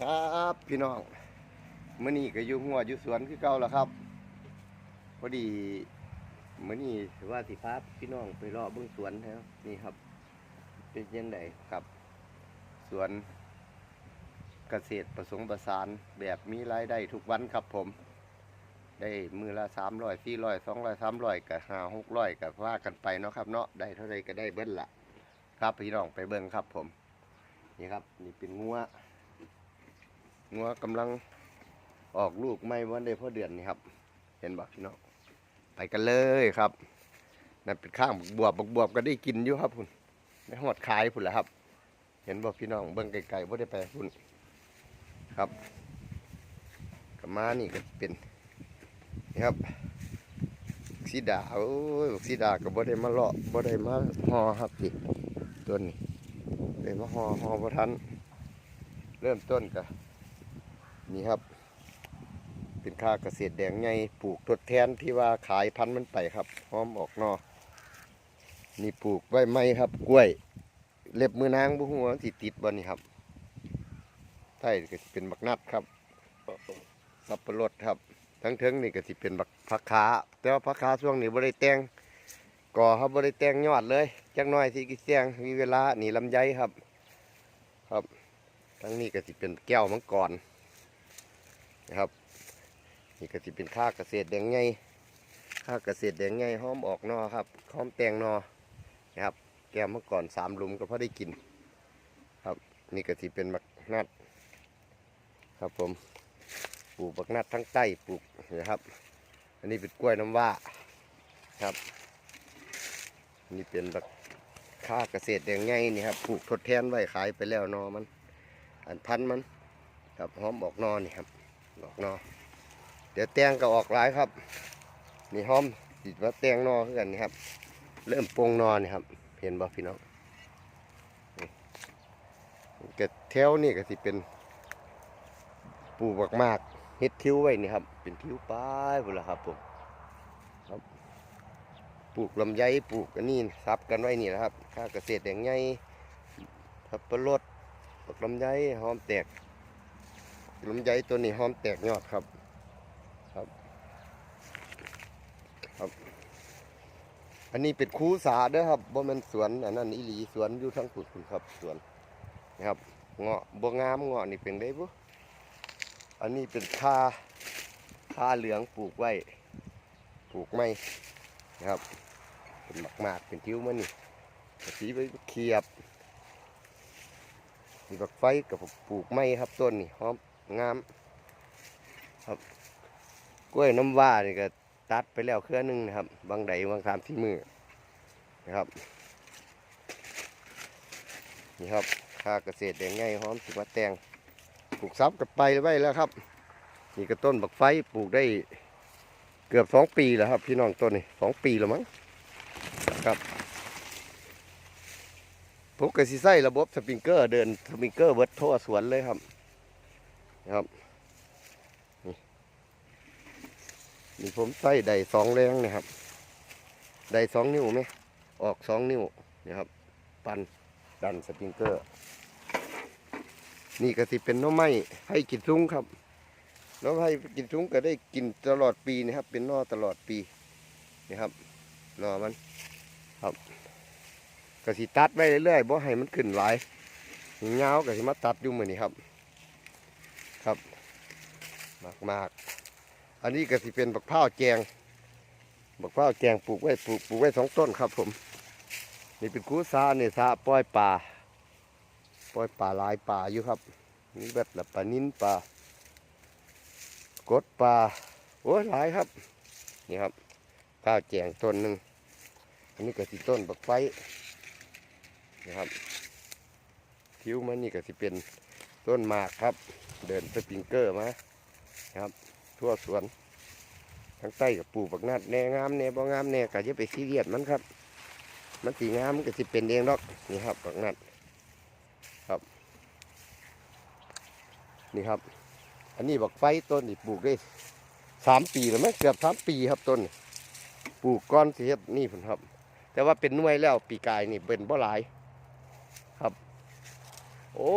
ครับพี่น้องมื้อนี้ก็อยู่หัวอยู่สวนคือเก่าแล้วครับพอดีมื้อนี้ว่าสิพาพี่น้องไปเลาะเบิ่งสวนแล้วนี่ครับ เป็นยังไงครับ สวนเกษตรผสมผสานแบบมีรายได้ทุกวันครับผม ได้มือละสามร้อยสี่ร้อยสองร้อยสามร้อยกับห้าหกร้อยกับว่ากันไปเนาะครับเนาะได้เท่าไรก็ได้เบิ้ลละครับพี่น้องไปเบิ้งครับผม นี่ครับ นี่เป็นงัว งัวกำลังออกลูกไม่วันได้พ่อเดือนนี่ครับ เห็นบ่พี่น้องไปกันเลยครับนั่นเป็นข้างบักบวบบวบก็ได้กินอยู่ครับคุณได้หอดขายพุ่นแหละครับ เห็นบ่พี่น้องเบิ้งไกลๆบ่ได้ไปพุ่นครับกมานี่ก็เป็นนี่ครับสีดาโอ้ยสีดาก็บ่ได้มาเลาะบ่ได้มาห่อครับพี่ต้นนี้ได้มาห่อห่อบ่ทัน เริ่มต้นก็ นี่ครับ เป็นค่าเกษตรแดงใหญ่ปลูกทดแทนที่ว่าขายพันธุ์มันไปครับหอมออกนอนี่ปลูกไว้ไม่ครับ กล้วย เล็บมือนางบุหัวสิติดบ่นี่ครับไทยก็สิเป็นบักนัดครับสับปะรดครับ ทั้งเทิงนี่ก็สิเป็นบักผักขาแต่ว่าผักขาช่วงนี้บ่ได้แตงก่อครับบ่ได้แตงยอดเลยจักน่อยสิกิเสียงมีเวลาหนีลำไยครับ ครับ ทั้งนี้ก็สิเป็นแก้วมังกร นะครับนี่ก็สิเป็นค่าเกษตรแดงไงค่าเกษตรแดงไงหอมออกนอครับหอมแตงนอนะครับ แก้วมังกรสามลุมก็พอได้กิน ครับนี่ก็สิเป็นบักนัด ครับผมปลูกบักนัดทั้งใต้ปลูกนะครับ อันนี้เป็นกล้วยน้ำว้าครับนี่เป็นบักค่าเกษตรแดงไงนี่ครับปลูกทดแทนไว้ขายไปแล้วนอมัน อันพันมันครับหอมออกนอนี่ครับ ออกนอเดี๋ยวแตงก็ออกหลายครับ นี่หอมติดว่าแตงนอคือกันนี่ครับ เริ่มโปงนอนี่ครับ เห็นบ่พี่น้องนี่กแถวนี่ก็สิเป็นปลูกมากเฮ็ดทิ้วไว้นี่ครับ เป็นทิ้วป้ายพุ่นละครับผมครับปลูกลำไยปลูกอันนี้ซับกันไว้นี่แหละครับค่าเกษตรอย่างไงทับปะรดปลูกลำไยหอมแตก ลำไยตัวนี้หอมแตกยอดครับ ครับ ครับ อันนี้เป็นคูสาเด้อครับบ่ม่นสวนอันนั้นอีหลีสวนอยู่ทั้งปุดคุณครับสวนนะครับเงาะบ่งามเงาะนี่เป็นได้บ่อันนี้เป็นคาคาเหลืองปลูกไว้ปลูกไม่นะครับ เป็นหมากมากๆเป็นทิ้วมันนี่สีไปเขียบมีบักไฟกับปลูกไม้ครับต้นนี่หอม งาม ครับกล้วยน้ำว้านี่ก็ตัดไปแล้วเครือหนึงนะครับ บางใดบางคามที่มือนะครับ นี่ครับค่าเกษตรแดงไงหอมสิมาแตงปลูกซับกับไปไว้แล้วครับ นี่ก็ต้นบักไฟปลูกได้เกือบสองปีแล้วครับ พี่น้องต้นนี่สองปีแล้วมั้งครับผมก็สิใส่ระบบสปริงเกอร์เดินสปริงเกอร์เบิดทั่วสวนเลยครับ นะครับนี่นี่ผมใส่ได้สองแรงนะครับได้สองนิ้วไหมออกสองนิ้วนะครับ ปันดันสปริงเกอร์ นี่ก็สิเป็นน้อไม้ให้กินซุ้งครับน้อไม้กินซุ้งก็ได้กินตลอดปีนะครับ เป็นนอตลอดปีนี่ครับนอมันครับก็สิตัดไว้เรื่อยๆบ่ให้มันขึ้นหลายเงาวก็สิมาตัดอยู่มือนนี่ครับ มากมากอันนี้ก็สิเป็นบักพร้าแจงบักพร้าแจงปลูกไว้ปลูกปลูกไว้สองต้นครับผม นี่เป็นคูซาเนี่ยซาปล่อยป่าปล่อยปลาหลายปลาอยู่ครับนี่เบ็ดละปลานิ้นปลากดปลาโอ้ยหลายครับนี่ครับข้าวแจงต้นหนึ่งอันนี้ก็สิต้นบักไฟนี่ครับคิ้วมันนี่ก็สิเป็นต้นหมากครับ เดินสปริงเกอร์มา ครับ ทั่วสวนทั้งใต้กับปลูกบักนาดแน่งามแน่บ่งามแน่ก็จะไปซีเรียสมันครับ มันสีงามมันก็สิเป็นเองดอกนี่ครับบักนาดนี่ครับ อันนี้บักไฟต้นนี่ปลูกได้สามปีแล้วไหมเกือบสามปีครับต้นปลูกก้อนสิเฮ็ดนี่ผลครับ แต่ว่าเป็นน่วยแล้วปีกายนี่เป็นบ่หลาย ครับ โอ้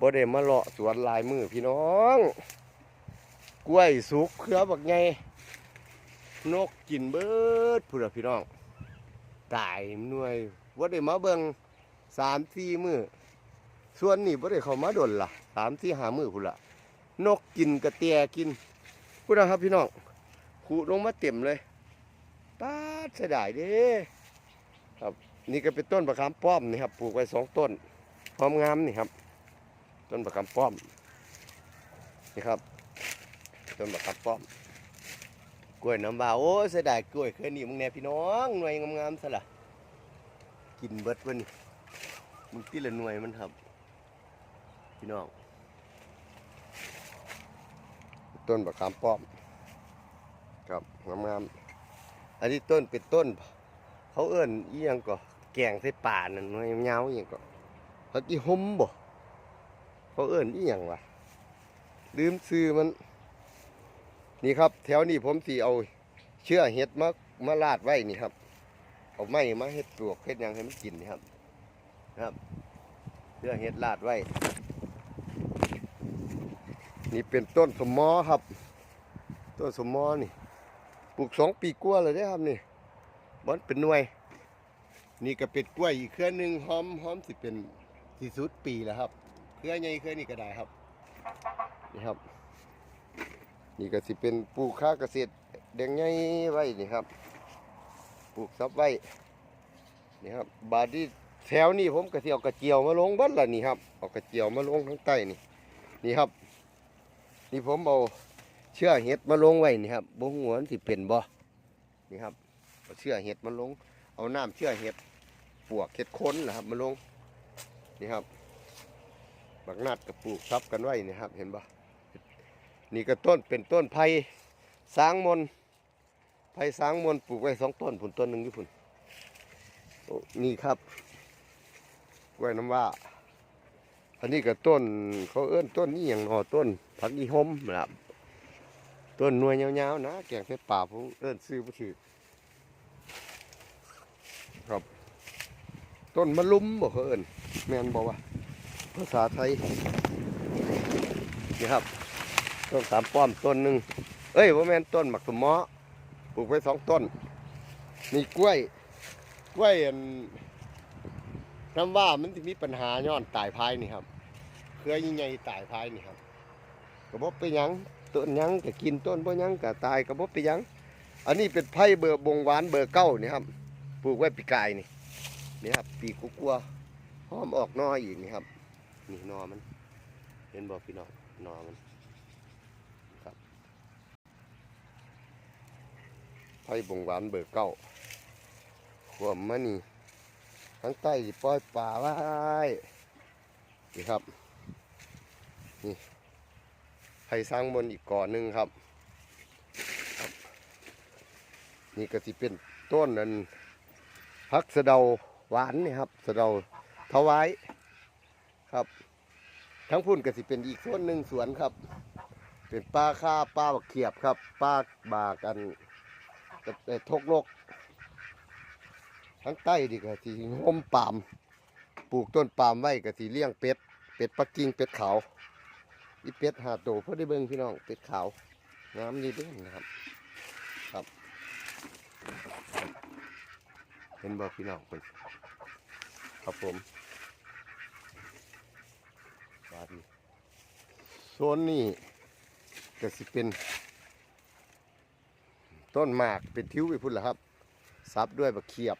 บ่ได้มาเลาะสวนลายมือพี่น้อง กล้วยสุกเครือบักไงนกกินเบิดพุ่นพี่น้องตายหน่วยบ่ได้มาเบิ่งสามสี่มือส่วนนี้บ่ได้เข้ามาดนล่ะสามสี่หามือพุ่นละนกกินกระเตียกินพุ่นนะครับพี่น้องขุลงมาเต็มเลยป้าเสียดายเด้ครับนี่ก็เป็นต้นประคำป้อมนี่ครับปลูกไว้สองต้นพร้อมงามนี่ครับ ต้นประคำป้อมนี่ครับ ต้นประคำป้อม กล้วยน้ำว้าโอ้เสียดายกล้วยเคยนี่มึงแน่พี่น้องหน่วยงามๆซะละกินเบิดวะนี่มึงตีละหน่วยมันครับ พี่น้อง ต้นประคำป้อม ครับงามๆอันนี้ต้นเป็นต้น เขาเอิ้นอียังก็แกงใส่ป่านั่นหน่วยยาวอีหยังก็เขาที่ห่มบ่ เขาเอิ้นอีหยังวะลืมซื้อมัน นี่ครับ แถวนี้ผมสิเอา เชื่อเห็ดมามาลาดไว้นี่ครับ เอาไม้มาเฮ็ดปลวกเฮ็ดยังให้มันกินนี่ครับนะครับเชื่อเห็ดลาดไว้ นี่เป็นต้นสมอครับ ต้นสมอนี่ปลูกสองปีกล้ว่าเลยได้ครับนี่มันเป็นหน่วย นี่ก็เป็นกล้วยอีกเครือหนึ่งหอมหอมสิเป็นที่สุดปีแล้วครับ เครือใหญ่เครือนี้ก็ได้ครับ นี่ครับ นี่ก็สิเป็นปลูกข้าเกษตรแดงใหญ่ไว้นี่ครับ ปลูกซับไว้นี่ครับ บาดนี้แถวนี้ผมก็สิเอากระเจียวมาลงเบัดละนี่ครับเอากระเจียวมาลงทั้งใต้นี่ นี่ครับ นี่ผมเอาเชือกเห็ดมาลงไว้นี่ครับบ่หัวสิเป็นบ่นี่ครับเอาเชื่อเห็ดมาลง เอาน้ำเชื่อเห็ดปวกเห็ดค้นนะครับมาลงนี่ครับ บักนัดกับปลูกทับกันไว้นี่ครับ เห็นปะนี่ก็ต้นเป็นต้นไผ่สางมนไผ่สางมนปลูกไว้สองต้นผุนต้นหนึ่งอยู่ผุนโอ้นี่ครับกล้วยน้ำว่า อันนี้ก็ต้นเขาเอื้อนต้นนี่อย่างนอต้นผักอีหมนะครับต้นนวยยาวๆนะแกงใส่ป่าผมเอื้อนซื้อบ่ถือครับ ต้นมะลุ่มบ่เขาเอิ้นแมนบอกว่า ภาษาไทยนี่ครับต้นสามป้อมต้นหนึ่งเอ้ยว่าแม่นต้นหมักสมอปลูกไว้สองต้น มีกล้วย กล้วยอันน้ำว่ามันจะมีปัญหาย้อนตายพายนี่ครับเครือยิ่งใหญ่ตายพายนี่ครับกระบอกไปยังต้นยังก็กินต้นบ่ยังก็ตายกระบอกไปยัง อันนี้เป็นไผ่เบอร์บงหวานเบอร์เก้านี่ครับปลูกไว้ปีกายนี่นี่ครับปีกุกลัวหอมออกหนอยอีกนี่ครับ นี่นอมัน เห็นบอกพี่น้องนอมันครับไผ่บงหวานเบอร์เก้าขวมมันนี่ทั้งใต้สิปล่อยป่าไว้นี่ครับ นี่ไผ่สร้างบนอีกก่อนหนึ่งครับ นี่ก็สิเป็นต้นนั้นพักสะเดาหวานนี่ครับ สะเดาถวาย ครับ ทั้งพุ่นก็สิเป็นอีกส่วนหนึ่งสวนครับ เป็นปลาค่าปลาบักเขียบครับปลาบากันกับทกโลกทั้งใต้ดีก็สิห่มปามปลูกต้นปามไว้ก็สิเลี้ยงเป็ด เป็ดปักกิ่งเป็ดขาวอีเป็ดหาโตเพื่อได้เบิ่งพี่น้องเป็ดขาวงามดีเด้อนะครับ ครับ เห็นบ่พี่น้องคนครับผมาดนี้โซนนี้ก็สิเป็น ต้นหมากเป็นทิวไปพุ่นละครับ ซับด้วยบักเขียบ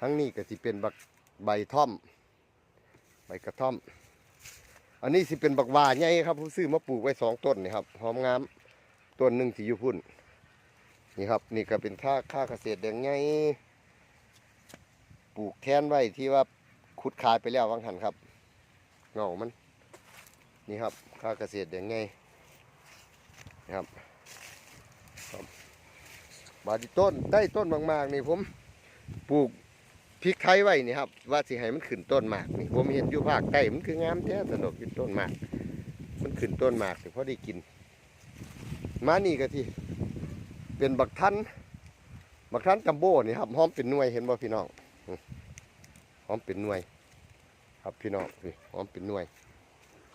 ทั้งนี้ก็สิเป็นบักใบท่อม ใบกระท่อม อันนี้สิเป็นบักหวาใหญ่ครับผมซื้อมาปลูกไว้สองต้นนี่ครับหอมงามต้นหนึ่งสีอยู่พุ่น นี่ครับ นี่ก็เป็นค่าค่าเกษตรแดงไงปลูกแทนไว้ที่ว่าขุดขายไปแล้ววังหันครับ เงามัน นี่ครับค่าเกษตรแดงไงนะครับบาดีต้นได้ต้นมากๆนี่ผมปลูกพริกไทยไว้นี่ครับ ว่าสิให้มันขึ้นต้นหมากนี่ผมเห็นอยู่ภาคใต้มันคืองามแท้สนุกอยู่ต้นหมาก มันขึ้นต้นหมากถึงพอได้กิน มานี่ก็ที่เป็นบักทันบักทันจัมโบ้นี่ครับหอมเป็นหน่วยเห็นบ่พี่น้องหอมเป็นหน่วย ครับพี่น้องพี่หอมเป็นหน่วย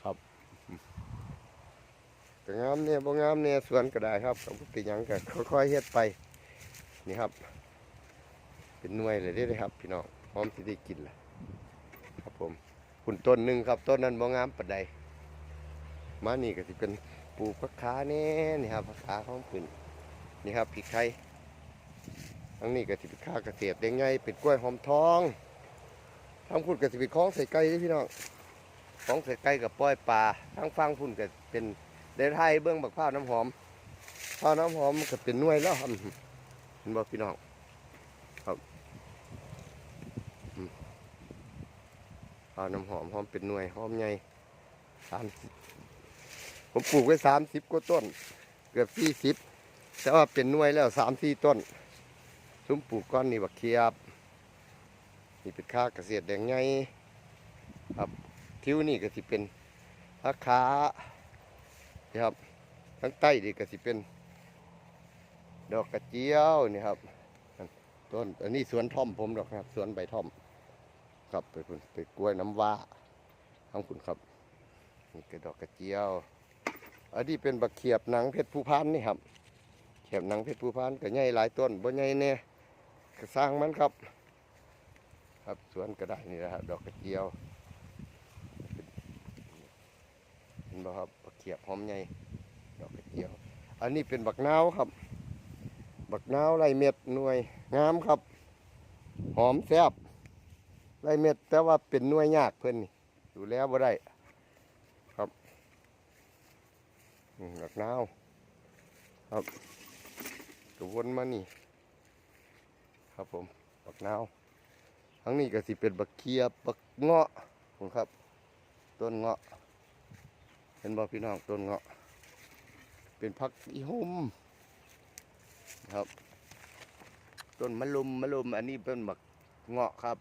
ครับอืมก็งามเนี่ยบ่งามเนี่ยสวนก็ได้ครับก็บ่เป็นหยังก็ค่อยๆเฮ็ดไปนี่ครับ เป็นหน่วยเลยเด้อครับ พี่น้องพร้อมสิได้กินละครับผมคุณต้นหนึ่งครับต้นนั้นบ่งามปานใดมานี่ก็สิเป็นปลูกผักขาแน่นี่ครับผักขาของปืนนี่ครับพริกไทยทั้งนี้ก็สิเป็นข้าวเกษตรเด้งใหญ่เป็นกล้วยหอมทอง ทั้งพุ่นก็สิเป็นของใส่ไก่เด้อพี่น้องของใส่ไก่กับปล่อยปลาทั้งฟังพุ่นก็เป็นได้ไทยเบื้องบักพร้าน้ำหอมพร้าน้ำหอมก็เป็นน่วยแล้วครับเห็นบ่พี่น้องข้าน้ำหอมหอมเป็นน่วยหอมใหญ่สามสิบผมปลูกไว้สามสิบกว่าต้น เกือบสี่สิบแต่ว่าเป็นน่วยแล้วสามสี่ต้นซุ้มปลูกก้อนนี่บักเขียบ นี่เป็นข้าเกษตรแดงใหญ่ครับทิวนี่ก็สิเป็นราคานะครับทั้งใต้นี่ก็สิเป็น ดอกกระเจียวนี่ครับต้นอันนี้สวนท่อมผมดอกครับ สวนใบท่อม ครับไปพุ่นไปกล้วยน้ำว้าทั้งคุณครับนี่กระดอกกระเจียว อันนี้เป็นบักเขียบหนังเพชรภูพานนี่ครับเขียบหนังเพชรภูพานก็ใหญ่หลายต้นบ่ใหญ่แน่ก็สร้างมันครับ ครับสวนก็ได้นี่แหละครับดอกกระเจียวเห็นบ่ครับบเขียบหอมใหญ่ดอกกระเจียว อันนี้เป็นบักนาวครับ บักนาวไรเม็ดหน่วยงามครับ หอมแซ่บไรเม็ดแต่ว่าเป็นหน่วยยากเพิ่นนี่ดูแล้วบ่ได้ครับอืมดอกนาวครับกวนมานี่ ครับผมบักนาว ทั้งนี้ก็สิเป็นบักเคียบบักเงาะคุณครับ ต้นเงาะ เห็นบ่พี่น้องต้นเงาะ เป็นพักอีหุมครับ ต้นมะลุมมะลุมอันนี้เป็นบักเงาะครับ